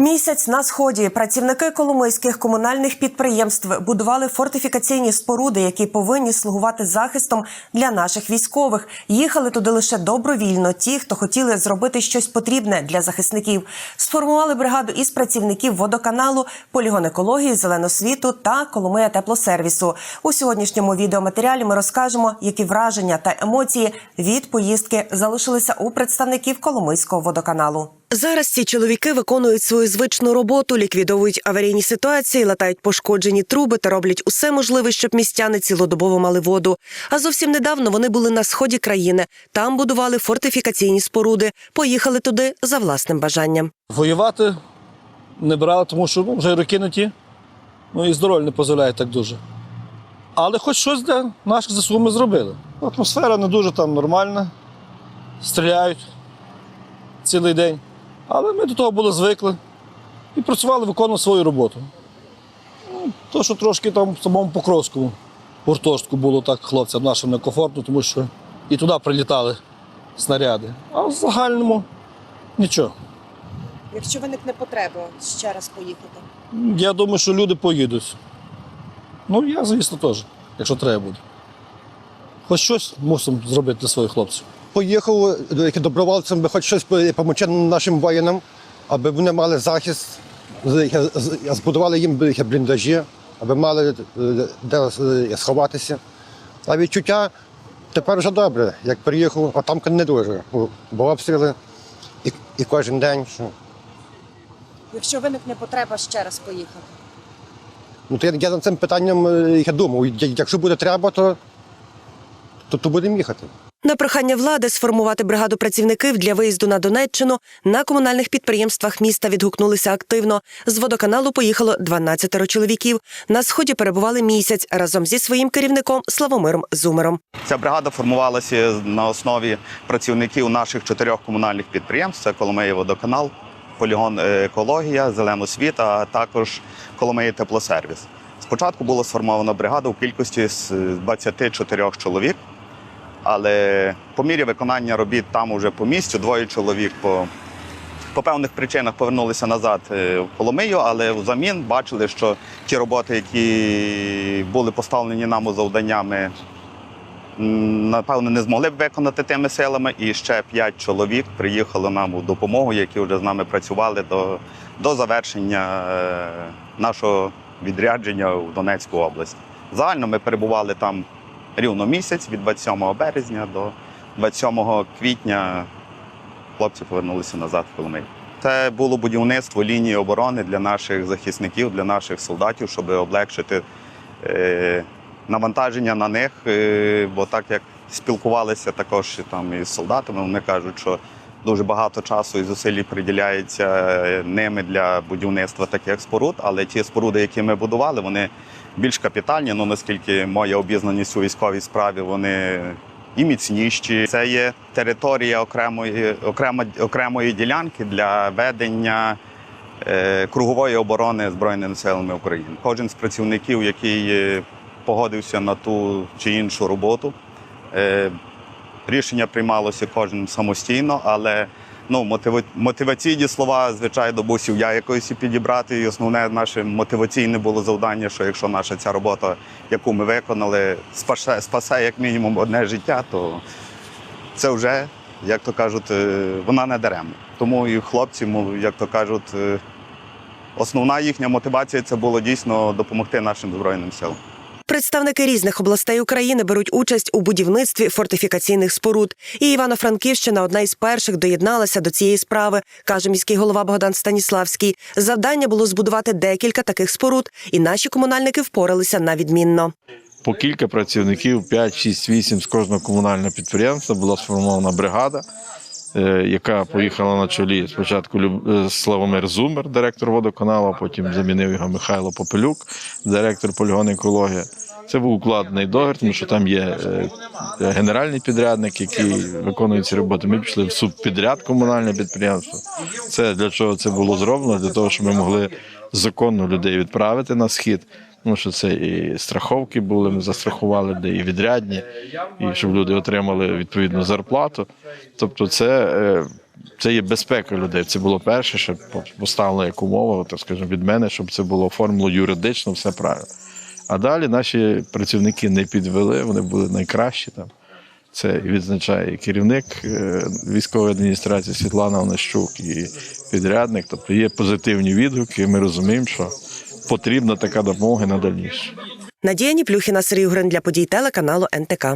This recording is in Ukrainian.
Місяць на сході працівники коломийських комунальних підприємств будували фортифікаційні споруди, які повинні слугувати захистом для наших військових. Їхали туди лише добровільно. Ті, хто хотіли зробити щось потрібне для захисників, сформували бригаду із працівників водоканалу, полігон екології, зеленосвіту та Коломия теплосервісу. У сьогоднішньому відеоматеріалі ми розкажемо, які враження та емоції від поїздки залишилися у представників Коломийського водоканалу. Зараз ці чоловіки виконують свою звичну роботу, ліквідовують аварійні ситуації, латають пошкоджені труби та роблять усе можливе, щоб містяни цілодобово мали воду. А зовсім недавно вони були на сході країни. Там будували фортифікаційні споруди. Поїхали туди за власним бажанням. Воювати не брали, тому що ну, вже роки не ті. Ну і здоров'я не дозволяє так дуже. Але хоч щось для наших ЗСУ ми зробили. Атмосфера не дуже там нормальна. Стріляють цілий день. Але ми до того були звикли і працювали, виконували свою роботу. Ну, То, що трошки там в самому Покровському гуртожитку було так хлопцям нашим некомфортно, тому що і туди прилітали снаряди. А в загальному нічого. Якщо виникне потреба ще раз поїхати. Я думаю, що люди поїдуть. Ну, я, звісно, теж, якщо треба буде. Хоч щось мусимо зробити для своїх хлопців. Поїхав до яких би хоч щось допомогти нашим воїнам, аби вони мали захист, збудували їм бліндажі, аби мали е, де е, сховатися. А відчуття тепер вже добре. Як приїхав, а там не дуже. Бо обстріли і, і кожен день. що. Якщо виникне потреба ще раз поїхати. Ну, то я, я над цим питанням е, я думав. Якщо буде треба, то, то, то будемо їхати. На прохання влади сформувати бригаду працівників для виїзду на Донеччину на комунальних підприємствах міста відгукнулися активно. З водоканалу поїхало 12 чоловіків. На сході перебували місяць разом зі своїм керівником Славомиром Зумером. Ця бригада формувалася на основі працівників наших чотирьох комунальних підприємств: це Коломиї водоканал, полігон екологія, зеленосвіта, а також Коломиї теплосервіс. Спочатку була сформована бригада у кількості з 24 чоловік, але по мірі виконання робіт там уже по місцю двоє чоловік по, по певних причинах повернулися назад е, в Коломию, але взамін бачили, що ті роботи, які були поставлені нам у завданнями, м, напевно, не змогли б виконати тими силами. І ще п'ять чоловік приїхали нам у допомогу, які вже з нами працювали до, до завершення е, нашого відрядження в Донецьку область. Загально ми перебували там рівно місяць від 27 березня до 27 квітня. Хлопці повернулися назад в Коломий. Це було будівництво лінії оборони для наших захисників, для наших солдатів, щоб облегшити е, навантаження на них. Е, бо так як спілкувалися також там із солдатами, вони кажуть, що дуже багато часу і зусиль приділяється е, ними для будівництва таких споруд. Але ті споруди, які ми будували, вони більш капітальні. Ну наскільки моя обізнаність у військовій справі, вони і міцніші. Це є територія окремої, окремо, окремої ділянки для ведення е, кругової оборони Збройними силами України. Кожен з працівників, який е, погодився на ту чи іншу роботу, е, рішення приймалося кожен самостійно, але ну, мотиваційні слова, звичайно, мусив я якось і підібрати. І основне наше мотиваційне було завдання, що якщо наша ця робота, яку ми виконали, спасе, спасе як мінімум одне життя, то це вже, як то кажуть, е, вона не даремна. Тому і хлопці, як то кажуть, е, основна їхня мотивація це було дійсно допомогти нашим збройним силам. Представники різних областей України беруть участь у будівництві фортифікаційних споруд. І Івано-Франківщина одна із перших доєдналася до цієї справи, каже міський голова Богдан Станіславський. Завдання було збудувати декілька таких споруд, і наші комунальники впоралися на відмінно. по кілька працівників, 5, 6, 8 з кожного комунального підприємства була сформована бригада, яка поїхала на чолі спочатку е, Славомир Зумер, директор водоканалу, потім замінив його Михайло Попелюк, директор полігону екологія. Це був укладений договір, тому що там є е, генеральний підрядник, який виконує ці роботи. Ми пішли в субпідряд комунальне підприємство. Це для чого це було зроблено? Для того, щоб ми могли законно людей відправити на схід. Тому що це і страховки були, ми застрахували людей, і відрядні, і щоб люди отримали відповідну зарплату. Тобто, це е, це є безпека людей. Це було перше, що поставлено як умова, так скажімо, від мене, щоб це було оформлено юридично, все правильно. А далі наші працівники не підвели, вони були найкращі там. Це відзначає і керівник е, військової адміністрації Світлана Онищук і підрядник. Тобто є позитивні відгуки, і ми розуміємо, що потрібна така допомога на дальніше. Надія Ніплюхіна, Сергій Грин для подій телеканалу НТК.